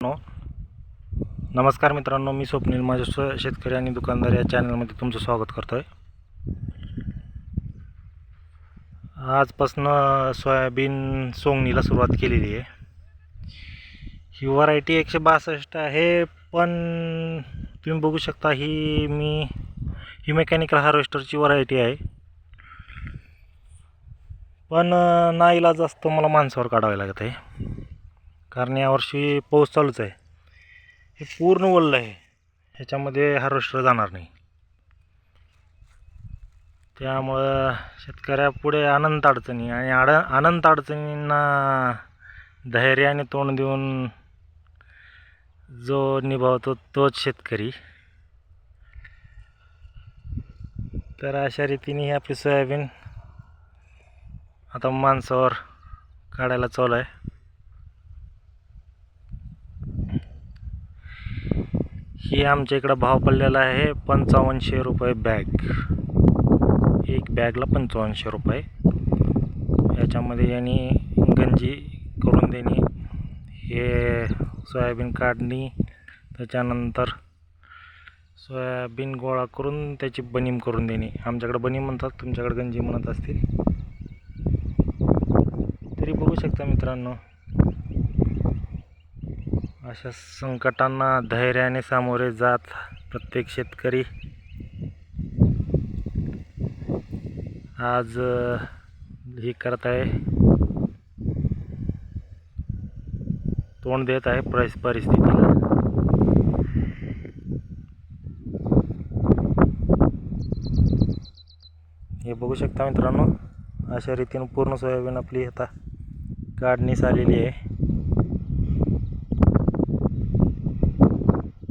No नमस्कार मित्रांनो मी स्वप्नील माझ्या स्व शेतकरी आणि दुकानदार या चॅनलमध्ये तुमचं स्वागत करतो आहे आजपासनं सोयाबीन सोंगणीला सुरुवात केलेली आहे. ही व्हरायटी एकशे बासष्ट आहे पण तुम्ही बघू शकता ही मी ही मेकॅनिकल हार्वेस्टरची व्हरायटी आहे. पण नाईलाज असतो मला माणसावर काढावे लागत आहे. कारण यावर्षी पाऊस चालूच आहे. हे पूर्ण ओललं आहे. ह्याच्यामध्ये हार्वेस्टर जाणार नाही. त्यामुळं शेतकऱ्यापुढे अनंत अडचणी आणि आड अनंत अडचणींना धैर्याने तोंड देऊन जो निभावतो तोच शेतकरी. तर अशा रीतीने ही आपली सोयाबीन आता माणसावर काढायला चालू आहे. ही आमच्या इकडं भाव पडलेला आहे पंचावन्नशे रुपये बॅग. एक बॅगला पंचावन्नशे रुपये. याच्यामध्ये यांनी गंजी करून देणे. हे सोयाबीन काढणी. त्याच्यानंतर सोयाबीन गोळा करून त्याची बनीम करून देणे. आमच्याकडे बनीम म्हणतात तुमच्याकडे गंजी म्हणत असतील. तरी बघू शकता मित्रांनो. अशा संकटांना धैर्याने सामोरे जात प्रत्येक शेतकरी. आज हे करत आहे. तोंड देत आहे परिस्थितीला. हे बघू शकता मित्रांनो अशा रीतीनं पूर्ण सोयाबीन आपली आता काढणीस आलेली आहे.